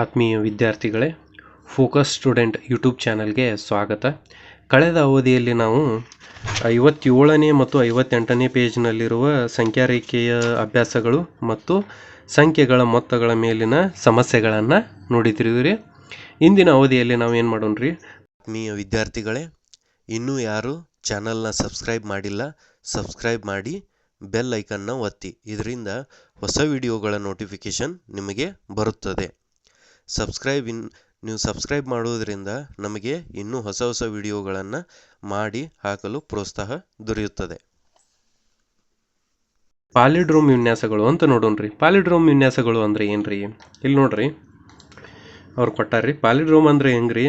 ಆತ್ಮೀಯ ವಿದ್ಯಾರ್ಥಿಗಳೇ focus student YouTube ಚಾನಲ್ಗೆ ಸ್ವಾಗತ. ಕಳೆದ ಅವಧಿಯಲ್ಲಿ ನಾವು ಐವತ್ತೇಳನೇ ಮತ್ತು ಐವತ್ತೆಂಟನೇ ಪೇಜ್ನಲ್ಲಿರುವ ಸಂಖ್ಯಾ ರೇಖೆಯ ಅಭ್ಯಾಸಗಳು ಮತ್ತು ಸಂಖ್ಯೆಗಳ ಮೊತ್ತಗಳ ಮೇಲಿನ ಸಮಸ್ಯೆಗಳನ್ನು ನೋಡಿದ್ರಿ ರೀ ಇಂದಿನ ಅವಧಿಯಲ್ಲಿ ನಾವು ಏನು ಮಾಡೋಣ ರೀ ಆತ್ಮೀಯ ವಿದ್ಯಾರ್ಥಿಗಳೇ, ಇನ್ನೂ ಯಾರು ಚಾನಲ್ನ ಸಬ್ಸ್ಕ್ರೈಬ್ ಮಾಡಿಲ್ಲ, ಸಬ್ಸ್ಕ್ರೈಬ್ ಮಾಡಿ, ಬೆಲ್ ಐಕನ್ನ ಒತ್ತಿ. ಇದರಿಂದ ಹೊಸ ವಿಡಿಯೋಗಳ ನೋಟಿಫಿಕೇಷನ್ ನಿಮಗೆ ಬರುತ್ತದೆ. ಸಬ್ಸ್ಕ್ರೈಬ್ ಇನ್ ನೀವು ಸಬ್ಸ್ಕ್ರೈಬ್ ಮಾಡುವುದರಿಂದ ನಮಗೆ ಇನ್ನೂ ಹೊಸ ಹೊಸ ವಿಡಿಯೋಗಳನ್ನು ಮಾಡಿ ಹಾಕಲು ಪ್ರೋತ್ಸಾಹ ದೊರೆಯುತ್ತದೆ. ಪಾಲಿಡ್ರೋಮ್ ವಿನ್ಯಾಸಗಳು ಅಂತ ನೋಡೋಣ್ರಿ. ಪಾಲಿಡ್ರೋಮ್ ವಿನ್ಯಾಸಗಳು ಅಂದ್ರೆ ಏನ್ರಿ? ಇಲ್ಲಿ ನೋಡ್ರಿ. ಅವ್ರು ಕೊಟ್ಟಾರ್ರಿ. ಪಾಲಿಡ್ರೋಮ್ ಅಂದ್ರೆ ಹೆಂಗ್ರಿ?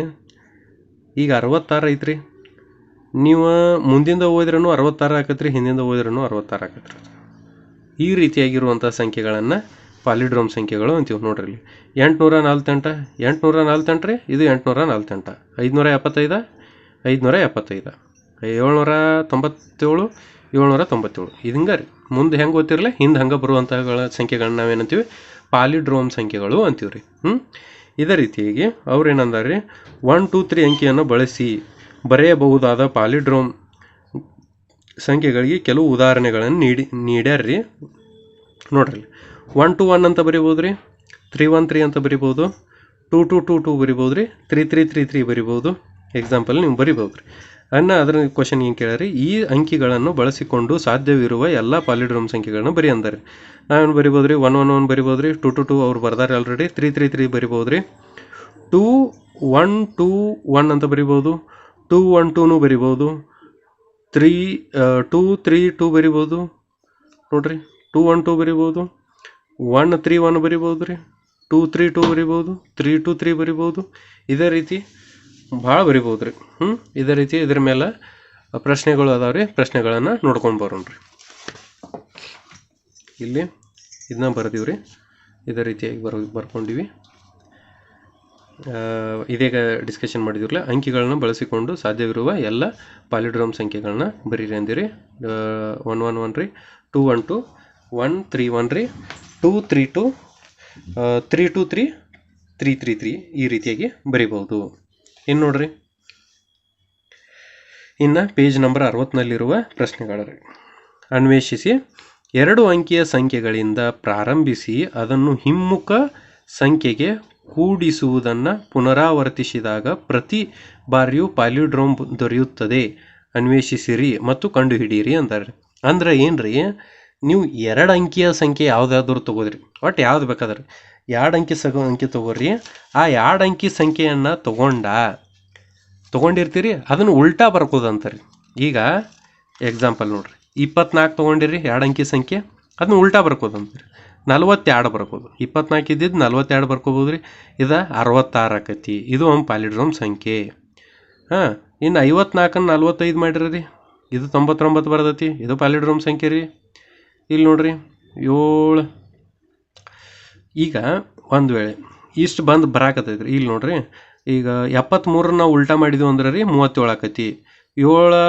ಈಗ ಅರವತ್ತಾರು ಐತ್ರಿ. ನೀವು ಮುಂದಿಂದ ಹೋದ್ರೂ ಅರವತ್ತಾರು ಆಕತ್ರಿ ಹಿಂದಿಂದ ಹೋದ್ರೂ ಅರವತ್ತಾರು ಆಕತ್ರಿ ಈ ರೀತಿಯಾಗಿರುವಂಥ ಸಂಖ್ಯೆಗಳನ್ನು ಪಾಲಿಡ್ರೋಮ್ ಸಂಖ್ಯೆಗಳು ಅಂತೀವಿ ನೋಡ್ರಿ ಇಲ್ಲಿ. ಎಂಟುನೂರ ನಲ್ವತ್ತೆಂಟ ಎಂಟುನೂರ ನಲ್ವತ್ತೆಂಟು ರೀ, ಇದು ಎಂಟುನೂರ ನಾಲ್ಕೆಂಟು ಐದುನೂರ ಎಪ್ಪತ್ತೈದು ಐದುನೂರ ಎಪ್ಪತ್ತೈದು. ಏಳ್ನೂರ ತೊಂಬತ್ತೇಳು ಏಳ್ನೂರ ತೊಂಬತ್ತೇಳು. ಇದಂಗೆ ರೀ. ಮುಂದೆ ಹೆಂಗೆ ಗೊತ್ತಿರಲಿ? ಹಿಂದೆ ಹಂಗೆ ಬರುವಂಥಗಳ ಸಂಖ್ಯೆಗಳನ್ನ ನಾವೇನಂತೀವಿ? ಪಾಲಿಡ್ರೋಮ್ ಸಂಖ್ಯೆಗಳು ಅಂತೀವಿ ರೀ. ಹ್ಞೂ ಇದೇ ರೀತಿಯಾಗಿ ಅವ್ರು ಏನಂದಾರೆ ರೀ ಒನ್, ಟೂ, ತ್ರೀ ಅಂಕಿಯನ್ನು ಬಳಸಿ ಬರೆಯಬಹುದಾದ ಪಾಲಿಡ್ರೋಮ್ ಸಂಖ್ಯೆಗಳಿಗೆ ಕೆಲವು ಉದಾಹರಣೆಗಳನ್ನು ನೀಡಿ ನೀಡ್ಯಾರ ರೀ ನೋಡ್ರಿ ಒನ್ ಟು ಒನ್ ಅಂತ ಬರಿಬೋದು ರೀ ತ್ರೀ ಒನ್ ತ್ರೀ ಅಂತ ಬರಿಬೋದು. ಟೂ ಟು ಟೂ ಟೂ ಬರಿಬೋದು ರೀ ತ್ರೀ ತ್ರೀ ತ್ರೀ ತ್ರೀ ಬರಿಬೋದು. ಎಕ್ಸಾಂಪಲ್ ನೀವು ಬರಿಬೋದು ರೀ ಅನ್ನ ಅದರ ಕ್ವಶನ್ ಏನು ಕೇಳ್ರಿ ಈ ಅಂಕಿಗಳನ್ನು ಬಳಸಿಕೊಂಡು ಸಾಧ್ಯವಿರುವ ಎಲ್ಲ ಪಾಲಿಡ್ರೋಮ್ ಸಂಖ್ಯೆಗಳನ್ನು ಬರಿ ಅಂದಾರೆ. ನಾವೇನು ಬರಿಬೋದು ರೀ ಒನ್ ಒನ್ ಒನ್ ಬರಿಬೋದು ರೀ ಟು ಟು ಟು ಅವ್ರು ಬರ್ದಾರೆ ಆಲ್ರೆಡಿ ತ್ರೀ ತ್ರೀ ತ್ರೀ ಬರಿಬೋದು ರೀ ಟೂ ಒನ್ ಟೂ ಒನ್ ಅಂತ ಬರಿಬೋದು. ಟೂ ಒನ್ ಟೂನು ಬರಿಬೋದು. ತ್ರೀ ಟೂ ತ್ರೀ ಟೂ ಬರಿಬೋದು. ನೋಡ್ರಿ. ಟೂ ಒನ್ ಟೂ ಬರಿಬೋದು. ಒನ್ ತ್ರೀ ಒನ್ ಬರಿಬೋದು ರೀ. ಟೂ ತ್ರೀ ಟೂ ಬರಿಬೋದು. ತ್ರೀ ಟೂ ತ್ರೀ ಬರಿಬೋದು. ಇದೇ ರೀತಿ ಭಾಳ ಬರಿಬೋದು ರೀ. ಹ್ಞೂ ಇದೇ ರೀತಿ ಇದ್ರ ಮೇಲೆ ಪ್ರಶ್ನೆಗಳು ಅದಾವೆ ರೀ. ಪ್ರಶ್ನೆಗಳನ್ನು ನೋಡ್ಕೊಂಡು ಬರೋಣ ರೀ. ಇಲ್ಲಿ ಇದನ್ನ ಬರ್ದೀವಿ ರೀ. ಇದೇ ರೀತಿಯಾಗಿ ಬರ್ ಬರ್ಕೊಂಡಿವಿ. ಇದೀಗ ಡಿಸ್ಕಷನ್ ಮಾಡಿದಿರಲ್ಲ ಅಂಕಿಗಳನ್ನು ಬಳಸಿಕೊಂಡು ಸಾಧ್ಯವಿರುವ ಎಲ್ಲ ಪಾಲಿಡ್ರೋಮ್ ಸಂಖ್ಯೆಗಳನ್ನ ಬರೀರಿ ಅಂದಿರಿ. ಒನ್ ಒನ್ ಒನ್ ರೀ. Two one two one three one ರೀ. Two three two three two three three three three ಈ ರೀತಿಯಾಗಿ ಬರಿಬಹುದು. ಇನ್ನು ನೋಡ್ರಿ. ಇನ್ನು ಪೇಜ್ ನಂಬರ್ ಅರವತ್ತಿನಲ್ಲಿರುವ ಪ್ರಶ್ನೆಗಳು ರೀ ಅನ್ವೇಷಿಸಿ, ಎರಡು ಅಂಕಿಯ ಸಂಖ್ಯೆಗಳಿಂದ ಪ್ರಾರಂಭಿಸಿ ಅದನ್ನು ಹಿಮ್ಮುಖ ಸಂಖ್ಯೆಗೆ ಕೂಡಿಸುವುದನ್ನು ಪುನರಾವರ್ತಿಸಿದಾಗ ಪ್ರತಿ ಬಾರಿಯೂ ಪಾಲಿಡ್ರೋಮ್ ದೊರೆಯುತ್ತದೆ. ಅನ್ವೇಷಿಸಿರಿ ಮತ್ತು ಕಂಡುಹಿಡಿಯಿರಿ ಅಂತಾರೆ ಅಂದ್ರೆ ಏನ್ರಿ? ನೀವು ಎರಡು ಅಂಕಿಯ ಸಂಖ್ಯೆ ಯಾವುದಾದ್ರೂ ತೊಗೋದ್ರಿ. ಒಟ್ಟು ಯಾವ್ದು ಬೇಕಾದ್ರೆ? ಎರಡು ಅಂಕಿ ಸಗ, ಅಂಕಿ ತಗೋರಿ. ಆ ಎರಡು ಅಂಕಿ ಸಂಖ್ಯೆಯನ್ನು ತಗೊಂಡ, ತೊಗೊಂಡಿರ್ತೀರಿ, ಅದನ್ನು ಉಲ್ಟಾ ಬರ್ಕೋದಂತಾರೆ. ಈಗ ಎಕ್ಸಾಂಪಲ್ ನೋಡ್ರಿ. ಇಪ್ಪತ್ನಾಲ್ಕು ತೊಗೊಂಡಿರಿ, ಎರಡು ಅಂಕಿ ಸಂಖ್ಯೆ, ಅದನ್ನ ಉಲ್ಟಾ ಬರ್ಕೋದಂತಾರೆ. ನಲ್ವತ್ತೆರಡು ಬರ್ಕೋದು. ಇಪ್ಪತ್ನಾಲ್ಕು ಇದ್ದಿದ್ದು ನಲ್ವತ್ತೆರಡು ಬರ್ಕೋಬೋದು ರೀ ಇದು ಅರವತ್ತಾರು ಆಕತಿ. ಇದು ಒಂದು ಪಾಲಿಡ್ರೋಮ್ ಸಂಖ್ಯೆ. ಹಾಂ, ಇನ್ನು ಐವತ್ನಾಲ್ಕನ್ನು ನಲ್ವತ್ತೈದು ಮಾಡಿರಿ ಇದು ತೊಂಬತ್ತೊಂಬತ್ತು ಬರ್ತೈತಿ. ಇದು ಪಾಲಿಡ್ರೋಮ್ ಸಂಖ್ಯೆ ರೀ. ಇಲ್ಲಿ ನೋಡ್ರಿ, ಏಳು. ಈಗ ಒಂದು ವೇಳೆ, ಇಷ್ಟು ಬಂದು ಬರಾಕತ್ತೈತೆ ರೀ ಇಲ್ಲಿ ನೋಡ್ರಿ, ಈಗ ಎಪ್ಪತ್ತ್ಮೂರನ್ನ ನಾವು ಉಲ್ಟಾ ಮಾಡಿದ್ವಿ ಅಂದ್ರೆ ರೀ ಮೂವತ್ತೇಳು ಆಕತಿ. ಏಳು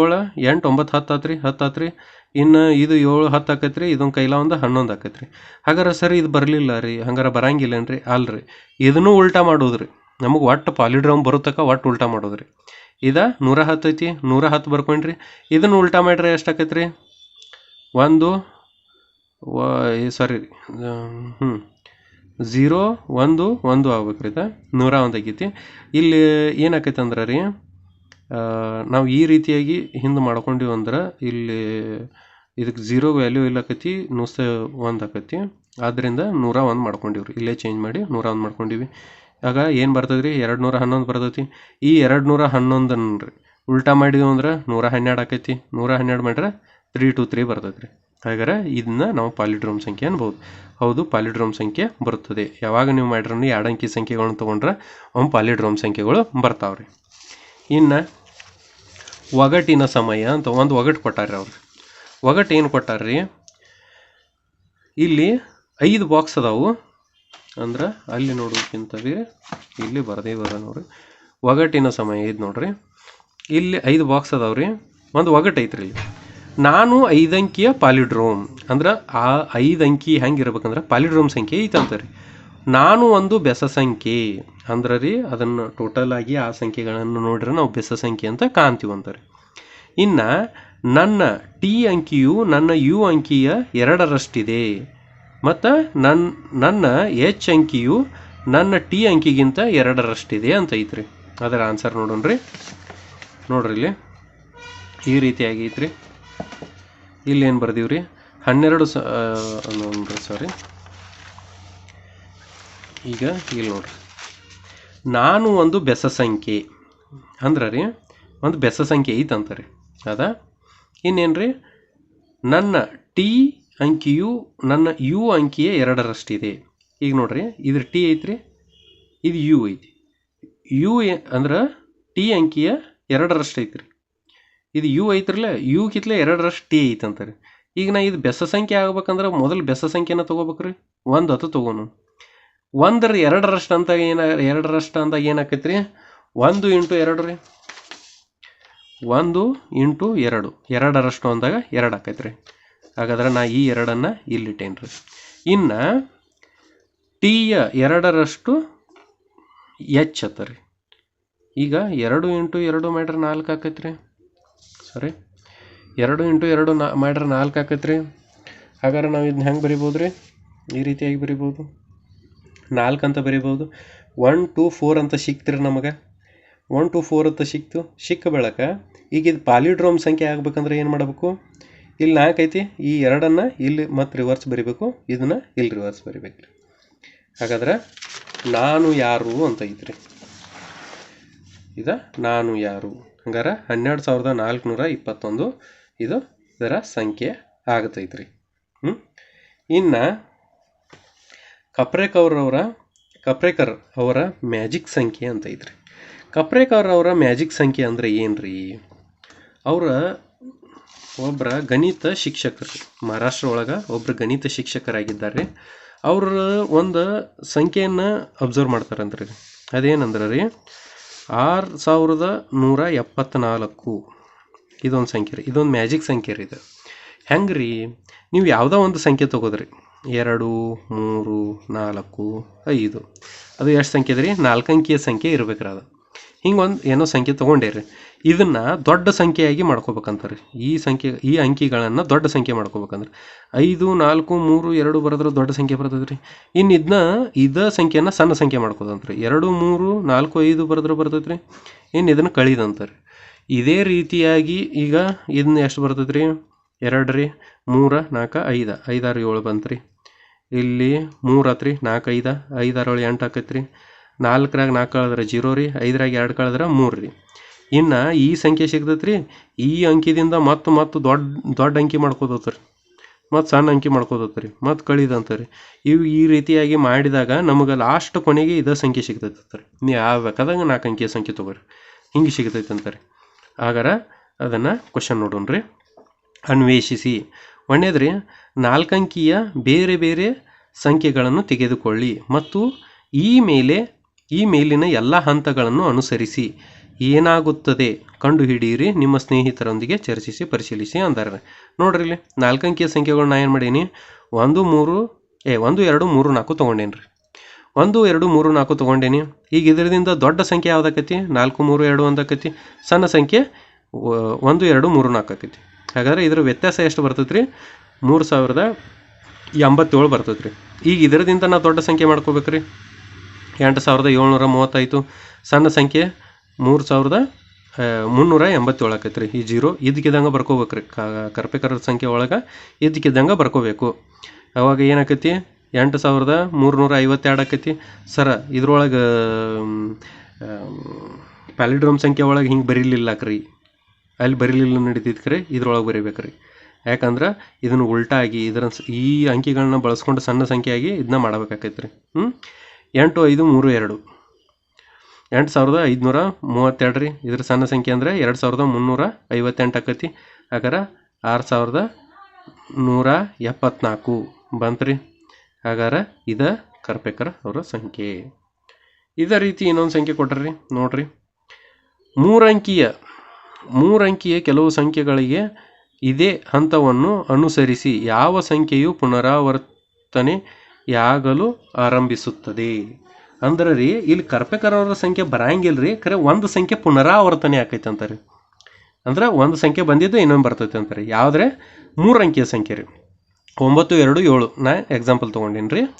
ಏಳು, ಎಂಟು, ಒಂಬತ್ತು ಹತ್ತು ಆತ್ರಿ ಹತ್ತು ಆತ್ರಿ. ಇನ್ನು ಇದು ಏಳು ಹತ್ತು ಆಕೈತೆ ರೀ ಇದೊಂದು ಕೈಲ ಒಂದು ಹನ್ನೊಂದು ಆಕೈತೆ ರೀ ಹಾಗಾರೆ ಸರ್ ಇದು ಬರಲಿಲ್ಲ ರೀ, ಹಂಗಾರೆ ಅಲ್ಲ ರೀ ಇದನ್ನು ಉಲ್ಟಾ ಮಾಡೋದು ರೀ ನಮಗೆ ಒಟ್ಟು ಪಾಲಿಡ್ರಮ್ ಬರುತ್ತಕ ಒಟ್ಟು ಉಲ್ಟಾ ಮಾಡೋದು ರೀ ಇದು ನೂರ ಹತ್ತೈತಿ ನೂರ ಹತ್ತು ಬರ್ಕೊಂಡ್ರಿ. ಇದನ್ನು ಉಲ್ಟಾ ಮಾಡ್ರಿ ಎಷ್ಟು ಆಕೈತೆ ರೀ ಒಂದು ಸಾರಿ ಹ್ಞೂ ಝೀರೋ ಒಂದು ಒಂದು ಆಗ್ಬೇಕು ರೀ ಇದು ನೂರ ಒಂದು ಆಗೈತಿ. ಇಲ್ಲಿ ಏನಾಕೈತೆ ಅಂದ್ರೆ ರೀ ನಾವು ಈ ರೀತಿಯಾಗಿ ಹಿಂದೆ ಮಾಡ್ಕೊಂಡಿವಿ ಅಂದ್ರೆ ಇಲ್ಲಿ ಇದಕ್ಕೆ ಝೀರೋ ವ್ಯಾಲ್ಯೂ ಇಲ್ಲಾಕತಿ ನುಸ ಒಂದು ಆಕತಿ. ಆದ್ದರಿಂದ ನೂರ ಒಂದು ಮಾಡ್ಕೊಂಡಿವಿ ರೀ ಇಲ್ಲೇ ಚೇಂಜ್ ಮಾಡಿ ನೂರ ಒಂದು ಮಾಡ್ಕೊಂಡಿವಿ. ಆಗ ಏನು ಬರ್ತದೆ ರೀ ಎರಡು ನೂರ ಹನ್ನೊಂದು ಬರ್ತೈತಿ. ಈ ಎರಡು ನೂರ ಹನ್ನೊಂದನ್ನು ರೀ ಉಲ್ಟಾ ಮಾಡಿದ್ವಿ ಅಂದ್ರೆ ನೂರ ಹನ್ನೆರಡು ಆಕೈತಿ. ನೂರ ಹನ್ನೆರಡು ಮಾಡ್ರೆ ತ್ರೀ ಟು ತ್ರೀ ಬರ್ತೈತೆ ರೀ ಹಾಗಾದ್ರೆ ಇದನ್ನ ನಾವು ಪಾಲಿಡ್ರೋಮ್ ಸಂಖ್ಯೆ ಅನ್ಬೋದು. ಹೌದು ಪಾಲಿಡ್ರೋಮ್ ಸಂಖ್ಯೆ ಬರುತ್ತದೆ ಯಾವಾಗ ನೀವು ಮಾಡಿರೋ ಎರಡು ಅಂಕಿ ಸಂಖ್ಯೆಗಳನ್ನು ತೊಗೊಂಡ್ರೆ ಅವು ಪಾಲಿಡ್ರೋಮ್ ಸಂಖ್ಯೆಗಳು ಬರ್ತಾವೆ ರೀ ಇನ್ನು ಒಗಟಿನ ಸಮಯ ಅಂತ ಒಂದು ಒಗಟು ಕೊಟ್ಟಾರೆ ಅವ್ರು. ಒಗಟು ಏನು ಕೊಟ್ಟಾರ್ರಿ? ಇಲ್ಲಿ ಐದು ಬಾಕ್ಸ್ ಅದಾವು. ಅಂದ್ರೆ ಅಲ್ಲಿ ನೋಡೋಕ್ಕಿಂತ ಇಲ್ಲಿ ಬರದೇ ಬರ ನೋಡ್ರಿ. ಒಗಟಿನ ಸಮಯ ಇದು ನೋಡ್ರಿ. ಇಲ್ಲಿ ಐದು ಬಾಕ್ಸ್ ಅದಾವ್ರಿ. ಒಂದು ಒಗಟು ಐತ್ರಿ ಇಲ್ಲಿ. ನಾನು ಐದಂಕಿಯ ಪಾಲಿಡ್ರೋಮ್. ಅಂದ್ರೆ ಆ ಐದು ಅಂಕಿ ಹೆಂಗೆ ಇರ್ಬೇಕಂದ್ರೆ ಪಾಲಿಡ್ರೋಮ್ ಸಂಖ್ಯೆ ಐತಂತಾರೆ. ನಾನು ಒಂದು ಬೆಸ ಸಂಖ್ಯೆ. ಅಂದ್ರೆ ರೀ ಅದನ್ನು ಟೋಟಲ್ ಆಗಿ ಆ ಸಂಖ್ಯೆಗಳನ್ನು ನೋಡ್ರೆ ನಾವು ಬೆಸ ಸಂಖ್ಯೆ ಅಂತ ಕಾಣ್ತೀವಿ ಅಂತಾರೆ. ಇನ್ನು ನನ್ನ ಟಿ ಅಂಕಿಯು ನನ್ನ ಯು ಅಂಕಿಯ ಎರಡರಷ್ಟಿದೆ. ಮತ್ತು ನನ್ನ ನನ್ನ ಎಚ್ ಅಂಕಿಯು ನನ್ನ ಟಿ ಅಂಕಿಗಿಂತ ಎರಡರಷ್ಟಿದೆ ಅಂತ ಐತ್ರಿ. ಅದರ ಆನ್ಸರ್ ನೋಡೋಣ ರೀ ನೋಡ್ರಿ ಇಲ್ಲಿ ಈ ರೀತಿಯಾಗಿ ಐತ್ರಿ ಇಲ್ಲಿ ಬರ್ದೀವಿ ರೀ ಹನ್ನೆರಡು ಸ ಸಾರಿ ಈಗ ಇಲ್ಲಿ ನೋಡ್ರಿ. ನಾನು ಒಂದು ಬೆಸ ಸಂಖ್ಯೆ. ಅಂದ್ರೆ ರೀ, ಒಂದು ಬೆಸ ಸಂಖ್ಯೆ ಐತಂತ ರೀ. ಅದ? ಇನ್ನೇನು ರೀ ನನ್ನ ಟಿ ಅಂಕಿಯು, ನನ್ನ ಯು ಅಂಕಿಯ ಎರಡರಷ್ಟಿದೆ. ಈಗ ನೋಡ್ರಿ, ಇದ್ರ ಟಿ ಐತ್ರಿ, ಇದು ಯು ಐತಿ. ಯು ಅಂದ್ರೆ ಟಿ ಅಂಕಿಯ ಎರಡರಷ್ಟು ಐತ್ರಿ. ಇದು ಯು ಐತ್ರಲ್ಲ ಯು ಕಿತ್ಲೆ ಎರಡರಷ್ಟು ಟಿ ಐತಂತಾರೆ ಈಗ ನಾ ಇದು ಬೆಸ ಸಂಖ್ಯೆ ಆಗ್ಬೇಕಂದ್ರೆ ಮೊದಲು ಬೆಸ ಸಂಖ್ಯೆನ ತೊಗೋಬೇಕ್ರಿ. ಒಂದು ಅಥವಾ ತೊಗೋನು. ಒಂದರ ಎರಡರಷ್ಟು ಅಂತ ಏನ, ಎರಡರಷ್ಟು ಅಂದಾಗ ಏನಾಕೈತ್ರಿ? ಒಂದು ಇಂಟು ಎರಡು ರೀ. ಒಂದು ಇಂಟು ಎರಡು. ಎರಡರಷ್ಟು ಅಂದಾಗ ಎರಡು ಆಕೈತ್ರಿ. ಹಾಗಾದ್ರೆ ನಾ ಈ ಎರಡನ್ನು ಇಲ್ಲಿಟ್ಟೇನು ರೀ. ಇನ್ನು ಟಿಯ ಎರಡರಷ್ಟು ಎಚ್ ಅತ್ತ ಈಗ ಎರಡು ಇಂಟು ಎರಡು ಮಾಡ್ರೆ ನಾಲ್ಕು ಆಕೈತ್ರಿ. ಸರಿ. ಎರಡು ಇಂಟು ಎರಡು ನಾ ಮಾಡ್ರೆ ನಾಲ್ಕು ಆಕೈತ್ರಿ. ಹಾಗಾದ್ರೆ ನಾವು ಇದನ್ನ ಹೆಂಗೆ ಬರಿಬೋದು ರೀ ಈ ರೀತಿಯಾಗಿ ಬರಿಬೋದು. ನಾಲ್ಕು ಅಂತ ಬರಿಬೋದು. ಒನ್ ಟು ಫೋರ್ ಅಂತ ಸಿಕ್ತಿರಿ ನಮಗೆ. ಒನ್ ಟು ಫೋರ್ ಅಂತ ಸಿಕ್ತು. ಸಿಕ್ಕ ಬೆಳಕ ಈಗ ಇದು ಪಾಲಿಡ್ರೋಮ್ ಸಂಖ್ಯೆ ಆಗ್ಬೇಕಂದ್ರೆ ಏನು ಮಾಡಬೇಕು? ಇಲ್ಲಿ ನಾಲ್ಕು ಐತಿ. ಈ ಎರಡನ್ನು ಇಲ್ಲಿ ಮತ್ತೆ ರಿವರ್ಸ್ ಬರಿಬೇಕು. ಇದನ್ನು ಇಲ್ಲಿ ರಿವರ್ಸ್ ಬರಿಬೇಕು ರೀ ಹಾಗಾದ್ರೆ ನಾನು ಯಾರು ಅಂತ ಐತ್ರಿ. ಇದ ನಾನು ಯಾರು. ಹಂಗಾರೆ ಹನ್ನೆರಡು ಸಾವಿರದ ನಾಲ್ಕುನೂರ ಇಪ್ಪತ್ತೊಂದು. ಇದು ಇದರ ಸಂಖ್ಯೆ ಆಗತೈತ್ರಿ. ಹ್ಞೂ ಇನ್ನು ಕಪ್ರೇಕರ್ ಅವರ ಕಪ್ರೇಕರ್ ಅವರ ಮ್ಯಾಜಿಕ್ ಸಂಖ್ಯೆ ಅಂತ ಐತ್ರಿ. ಕಪ್ರೇಕರ್ ಅವರ ಮ್ಯಾಜಿಕ್ ಸಂಖ್ಯೆ ಅಂದರೆ ಏನು ರೀ ಅವರ ಒಬ್ಬರ ಗಣಿತ ಶಿಕ್ಷಕರು, ಮಹಾರಾಷ್ಟ್ರ ಒಳಗೆ ಒಬ್ಬರು ಗಣಿತ ಶಿಕ್ಷಕರಾಗಿದ್ದಾರೆ. ಅವರು ಒಂದು ಸಂಖ್ಯೆಯನ್ನು ಅಬ್ಸರ್ವ್ ಮಾಡ್ತಾರಂತ್ರಿ. ಅದೇನಂದ್ರೆ ರೀ? ಆರು ಸಾವಿರದ ನೂರ ಎಪ್ಪತ್ತ್ನಾಲ್ಕು ಇದೊಂದು ಸಂಖ್ಯೆ ರೀ. ಇದೊಂದು ಮ್ಯಾಜಿಕ್ ಸಂಖ್ಯೆ ರೀ ಇದು. ಹೆಂಗೆ ರೀ ನೀವು ಯಾವುದೋ ಒಂದು ಸಂಖ್ಯೆ ತೊಗೋದ್ರಿ. ಎರಡು, ಮೂರು, ನಾಲ್ಕು, ಐದು. ಅದು ಎಷ್ಟು ಸಂಖ್ಯೆ ರೀ? ನಾಲ್ಕು ಅಂಕಿಯ ಸಂಖ್ಯೆ ಇರ್ಬೇಕ್ರಿ ಅದು. ಹಿಂಗೆ ಒಂದು ಏನೋ ಸಂಖ್ಯೆ ತೊಗೊಂಡೇರಿ. ಇದನ್ನು ದೊಡ್ಡ ಸಂಖ್ಯೆಯಾಗಿ ಮಾಡ್ಕೋಬೇಕಂತಾರೆ. ಈ ಸಂಖ್ಯೆ, ಈ ಅಂಕಿಗಳನ್ನು ದೊಡ್ಡ ಸಂಖ್ಯೆ ಮಾಡ್ಕೋಬೇಕಂದ್ರೆ. ಐದು, ನಾಲ್ಕು, ಮೂರು, ಎರಡು ಬರೆದ್ರೆ ದೊಡ್ಡ ಸಂಖ್ಯೆ ಬರ್ತದೆ ರೀ ಇನ್ನು ಇದನ್ನ ಇದ ಸಂಖ್ಯೆನ ಸಣ್ಣ ಸಂಖ್ಯೆ ಮಾಡ್ಕೋದಂತ್ರಿ. ಎರಡು, ಮೂರು, ನಾಲ್ಕು, ಐದು ಬರೆದ್ರೆ ಬರ್ತೈತೆ ರೀ ಇನ್ನು ಇದನ್ನು ಕಳಿದಂತಾರೆ. ಇದೇ ರೀತಿಯಾಗಿ ಈಗ ಇದನ್ನ ಎಷ್ಟು ಬರ್ತೈತೆ ರೀ ಎರಡು ರೀ ಮೂರ, ನಾಲ್ಕು, ಐದು. ಐದಾರು ಏಳು ಬಂತು ರೀ ಇಲ್ಲಿ ಮೂರು ಆತ್ರಿ ನಾಲ್ಕು, ಐದು. ಐದಾರು ಏಳು ಎಂಟು ಆಕೈತೆ ರೀ ನಾಲ್ಕರಾಗ ನಾಲ್ಕು ಕಳೆದ್ರೆ ಜೀರೋ ರೀ, ಐದರಾಗ ಎರಡು ಕಳೆದ್ರೆ ಮೂರು ರೀ. ಇನ್ನು ಈ ಸಂಖ್ಯೆ ಸಿಗ್ತೈತೆ ರೀ ಈ ಅಂಕಿದಿಂದ ಮತ್ತೆ ಮತ್ತೆ ದೊಡ್ಡ ದೊಡ್ಡ ಅಂಕಿ ಮಾಡ್ಕೋದತ್ರಿ ಮತ್ತು ಸಣ್ಣ ಅಂಕಿ ರೀ ಮತ್ತು ಕಳಿದಂತ ರೀ ಇವು ಈ ರೀತಿಯಾಗಿ ಮಾಡಿದಾಗ ನಮಗೆ ಲಾಸ್ಟ್ ಕೊನೆಗೆ ಇದೇ ಸಂಖ್ಯೆ ಸಿಗ್ತೈತೆ ರೀ ನೀವು ಬೇಕಾದಾಗ ನಾಲ್ಕು ಅಂಕಿಯ ಸಂಖ್ಯೆ ತೊಗೊರಿ. ಹಿಂಗೆ ಸಿಗ್ತೈತೆ ಅಂತಾರೆ ಆಗಾರ ಅದನ್ನು ಕ್ವಶನ್ ನೋಡೋಣ ರೀ. ಅನ್ವೇಷಿಸಿ. ಒಂದೇದ್ರಿ ನಾಲ್ಕಂಕಿಯ ಬೇರೆ ಬೇರೆ ಸಂಖ್ಯೆಗಳನ್ನು ತೆಗೆದುಕೊಳ್ಳಿ. ಮತ್ತು ಈ ಮೇಲೆ ಈ ಮೇಲಿನ ಎಲ್ಲ ಹಂತಗಳನ್ನು ಅನುಸರಿಸಿ. ಏನಾಗುತ್ತದೆ ಕಂಡುಹಿಡಿಯಿರಿ. ನಿಮ್ಮ ಸ್ನೇಹಿತರೊಂದಿಗೆ ಚರ್ಚಿಸಿ, ಪರಿಶೀಲಿಸಿ ಅಂದಾರೆ ನೋಡ್ರಿ ಇಲ್ಲಿ ನಾಲ್ಕಂಕಿಯ ಸಂಖ್ಯೆಗಳನ್ನ ಏನು ಮಾಡೀನಿ? ಒಂದು, ಮೂರು, ಏ, ಒಂದು, ಎರಡು, ಮೂರು, ನಾಲ್ಕು ತೊಗೊಂಡೇನಿ ರೀ ಒಂದು, ಎರಡು, ಮೂರು, ನಾಲ್ಕು ತೊಗೊಂಡೇನಿ. ಈಗ ಇದರಿಂದ ದೊಡ್ಡ ಸಂಖ್ಯೆ ಯಾವ್ದಾಕೈತಿ? ನಾಲ್ಕು, ಮೂರು, ಎರಡು ಒಂದಕ್ಕತಿ ಸಣ್ಣ ಸಂಖ್ಯೆ ಒಂದು, ಎರಡು, ಮೂರು, ನಾಲ್ಕು ಆಕೈತಿ. ಹಾಗಾದ್ರೆ ಇದರ ವ್ಯತ್ಯಾಸ ಎಷ್ಟು ಬರ್ತೈತೆ ರೀ ಮೂರು ಸಾವಿರದ ಎಂಬತ್ತೇಳು ಬರ್ತೈತೆ ರೀ ಈಗ ಇದರದಿಂದ ನಾವು ದೊಡ್ಡ ಸಂಖ್ಯೆ ಮಾಡ್ಕೋಬೇಕ್ರಿ. ಎಂಟು ಸಾವಿರದ ಏಳ್ನೂರ ಮೂವತ್ತೈದು. ಸಣ್ಣ ಸಂಖ್ಯೆ ಮೂರು ಸಾವಿರದ ಮುನ್ನೂರ ಎಂಬತ್ತೇಳು ಆಕೈತೆ ರೀ ಈ ಜೀರೋ. ಇದಕ್ಕಿದ್ದಂಗೆ ಬರ್ಕೋಬೇಕು ರೀ ಕರ್ಪೆಕರ ಸಂಖ್ಯೆ ಒಳಗೆ ಇದಕ್ಕಿದ್ದಂಗೆ ಬರ್ಕೋಬೇಕು. ಅವಾಗ ಏನಾಕೈತಿ? ಎಂಟು ಸಾವಿರದ ಮೂರುನೂರ ಐವತ್ತೆರಡು ಆಕೈತಿ. ಸರ, ಇದ್ರೊಳಗೆ ಪ್ಯಾಲಿಡ್ರೋಮ್ ಸಂಖ್ಯೆ ಒಳಗೆ ಹಿಂಗೆ ಬರೀಲಿಲ್ಲಕ್ರಿ ಅಲ್ಲಿ ಬರೀಲಿಲ್ಲ ನಡೀತಿತ್ತು ರೀ ಇದ್ರೊಳಗೆ ಬರೀಬೇಕ್ರಿ. ಯಾಕಂದ್ರೆ ಇದನ್ನು ಉಲ್ಟಾಗಿ ಇದರ ಈ ಅಂಕಿಗಳನ್ನ ಬಳಸ್ಕೊಂಡು ಸಣ್ಣ ಸಂಖ್ಯೆಯಾಗಿ ಇದನ್ನ ಮಾಡಬೇಕಾಕೈತೆ ರೀ ಹ್ಞೂ ಎಂಟು ಐದು ಮೂರು ಎರಡು. ಎಂಟು ಸಾವಿರದ ಐದುನೂರ ಮೂವತ್ತೆರಡು ರೀ. ಇದ್ರ ಸಣ್ಣ ಸಂಖ್ಯೆ ಅಂದರೆ ಎರಡು ಸಾವಿರದ ಮುನ್ನೂರ ಐವತ್ತೆಂಟು ಆಕತಿ. ಹಾಗಾರೆ ಆರು ಸಾವಿರದ ನೂರ ಎಪ್ಪತ್ನಾಲ್ಕು ಬಂತು ರೀ. ಹಾಗಾರೆ ಇದ ಕರ್ಪೇಕರ್ ಅವರ ಸಂಖ್ಯೆ. ಇದೇ ರೀತಿ ಇನ್ನೊಂದು ಸಂಖ್ಯೆ ಕೊಟ್ರಿ ನೋಡ್ರಿ. ಮೂರಂಕಿಯ ಮೂರಂಕಿಯ ಕೆಲವು ಸಂಖ್ಯೆಗಳಿಗೆ ಇದೇ ಹಂತವನ್ನು ಅನುಸರಿಸಿ ಯಾವ ಸಂಖ್ಯೆಯು ಪುನರಾವರ್ತನೆ ಯಾಗಲು ಆರಂಭಿಸುತ್ತದೆ. ಅಂದ್ರೆ ರೀ, ಇಲ್ಲಿ ಕರ್ಪೆಕರವರ ಸಂಖ್ಯೆ ಬರಂಗಿಲ್ಲ ರೀ ಖರೆ ಒಂದು ಸಂಖ್ಯೆ ಪುನರಾವರ್ತನೆ ಆಕೈತೆ ಅಂತಾರೆ. ಅಂದ್ರೆ ಒಂದು ಸಂಖ್ಯೆ ಬಂದಿದ್ದು ಇನ್ನೊಂದು ಬರ್ತೈತೆ ಅಂತಾರೆ. ಯಾವುದ್ರೆ? ಮೂರು ಅಂಕಿಯ ಸಂಖ್ಯೆ ರೀ. ಒಂಬತ್ತು, ಎರಡು, ಏಳು. ನಾ ಎಕ್ಸಾಂಪಲ್ ತೊಗೊಂಡೀನಿ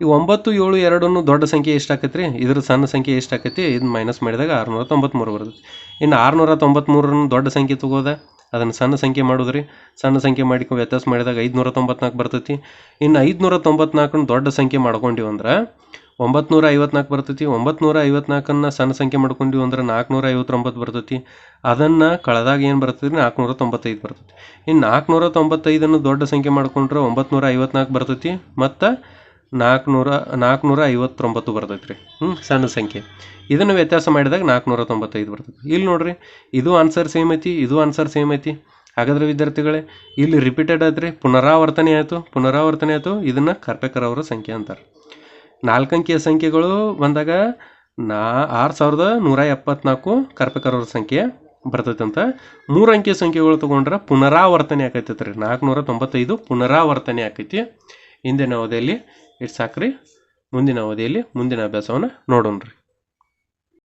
ಈ ಒಂಬತ್ತು, ಏಳು, ಎರಡನ್ನು ದೊಡ್ಡ ಸಂಖ್ಯೆ ಎಷ್ಟು ಆಕೈತೆ ರೀ ಇದ್ರ ಸಣ್ಣ ಸಂಖ್ಯೆ ಎಷ್ಟು ಆಕೈತಿ? ಇದನ್ನ ಮೈನಸ್ ಮಾಡಿದಾಗ ಆರುನೂರ ತೊಂಬತ್ತ್ಮೂರು ಬರುತ್ತೆ. ಇನ್ನು ಆರುನೂರ ತೊಂಬತ್ತ್ಮೂರನ್ನು ದೊಡ್ಡ ಸಂಖ್ಯೆ ತಗೋದ? ಅದನ್ನು ಸಣ್ಣ ಸಂಖ್ಯೆ ಮಾಡೋದ್ರಿ. ಸಣ್ಣ ಸಂಖ್ಯೆ ಮಾಡಿಕೊ ವ್ಯತ್ಯಾಸ ಮಾಡಿದಾಗ ಐದುನೂರ ತೊಂಬತ್ನಾಲ್ಕು ಬರ್ತೈತಿ. ಇನ್ನು ಐದುನೂರ ತೊಂಬತ್ನಾಲ್ಕನ್ನು ದೊಡ್ಡ ಸಂಖ್ಯೆ ಮಾಡ್ಕೊಂಡಿವಿ ಅಂದ್ರೆ ಒಂಬತ್ನೂರ ಐವತ್ನಾಲ್ಕು ಬರ್ತೈತಿ. ಒಂಬತ್ನೂರ ಐವತ್ನಾಲ್ಕನ್ನು ಸಣ್ಣ ಸಂಖ್ಯೆ ಮಾಡ್ಕೊಂಡಿವಿ ಅಂದ್ರೆ ನಾಲ್ಕುನೂರ ಐವತ್ತೊಂಬತ್ತು ಬರ್ತೈತಿ. ಅದನ್ನು ಕಳೆದಾಗ ಏನು ಬರ್ತೈತಿ ನಾಲ್ಕುನೂರ ತೊಂಬತ್ತೈದು ಬರ್ತೈತಿ. ಇನ್ನು ನಾಲ್ಕುನೂರ ತೊಂಬತ್ತೈದನ್ನು ದೊಡ್ಡ ಸಂಖ್ಯೆ ಮಾಡ್ಕೊಂಡ್ರೆ ಒಂಬತ್ನೂರ ಐವತ್ನಾಲ್ಕು ಬರ್ತೈತಿ. ಮತ್ತು ನಾಲ್ಕುನೂರ ನಾಲ್ಕುನೂರ ಐವತ್ತೊಂಬತ್ತು ಬರ್ತೈತೆ ರೀ ಹ್ಞೂ ಸಣ್ಣ ಸಂಖ್ಯೆ. ಇದನ್ನು ವ್ಯತ್ಯಾಸ ಮಾಡಿದಾಗ ನಾಲ್ಕುನೂರ ತೊಂಬತ್ತೈದು ಬರ್ತೈತೆ. ಇಲ್ಲಿ ನೋಡ್ರಿ, ಇದು ಆನ್ಸರ್ ಸೇಮ್ ಐತಿ, ಇದು ಆನ್ಸರ್ ಸೇಮ್ ಐತಿ. ಹಾಗಾದ್ರೆ ವಿದ್ಯಾರ್ಥಿಗಳೇ, ಇಲ್ಲಿ ರಿಪೀಟೆಡ್ ಆಯ್ತು ರೀ ಪುನರಾವರ್ತನೆ ಆಯಿತು ಪುನರಾವರ್ತನೆ ಆಯಿತು, ಇದನ್ನು ಕರ್ಪೇಕರ್ ಅವರ ಸಂಖ್ಯೆ ಅಂತಾರೆ. ನಾಲ್ಕಂಕಿಯ ಸಂಖ್ಯೆಗಳು ಬಂದಾಗ ನಾ, ಆರು ಸಾವಿರದ ನೂರ ಎಪ್ಪತ್ನಾಲ್ಕು ಕರ್ಪೇಕರ್ ಅವರ ಸಂಖ್ಯೆ ಬರ್ತೈತೆ ಅಂತ ಮೂರು ಅಂಕಿಯ ಸಂಖ್ಯೆಗಳು ತೊಗೊಂಡ್ರೆ ಪುನರಾವರ್ತನೆ ಆಕೈತೆ ರೀ ನಾಲ್ಕುನೂರ ತೊಂಬತ್ತೈದು ಪುನರಾವರ್ತನೆ ಆಕೈತಿ. ಹಿಂದಿನ ಅವಧಿಯಲ್ಲಿ ಇಟ್ಟು ಸಾಕ್ರಿ ಮುಂದಿನ ಅವಧಿಯಲ್ಲಿ ಮುಂದಿನ ಅಭ್ಯಾಸವನ್ನು ನೋಡೋಣ ರೀ